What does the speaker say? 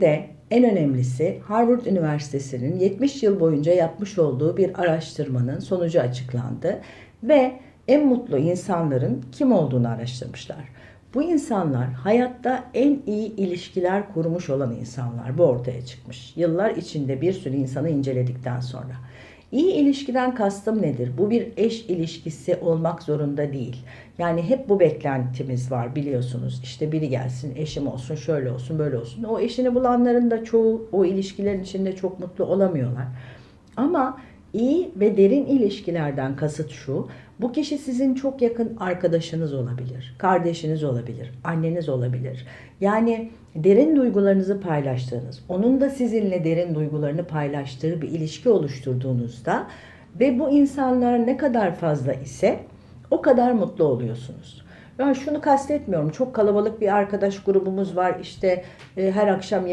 De en önemlisi Harvard Üniversitesi'nin 70 yıl boyunca yapmış olduğu bir araştırmanın sonucu açıklandı ve en mutlu insanların kim olduğunu araştırmışlar. Bu insanlar hayatta en iyi ilişkiler kurmuş olan insanlar. Bu ortaya çıkmış. Yıllar içinde bir sürü insanı inceledikten sonra. İyi ilişkiden kastım nedir? Bu bir eş ilişkisi olmak zorunda değil. Yani hep bu beklentimiz var biliyorsunuz. İşte biri gelsin, eşim olsun, şöyle olsun, böyle olsun. O eşini bulanların da çoğu o ilişkilerin içinde çok mutlu olamıyorlar. Ama iyi ve derin ilişkilerden kasıt şu. Bu kişi sizin çok yakın arkadaşınız olabilir, kardeşiniz olabilir, anneniz olabilir. Yani derin duygularınızı paylaştığınız, onun da sizinle derin duygularını paylaştığı bir ilişki oluşturduğunuzda ve bu insanlar ne kadar fazla ise o kadar mutlu oluyorsunuz. Ben şunu kastetmiyorum. Çok kalabalık bir arkadaş grubumuz var. İşte e, her akşam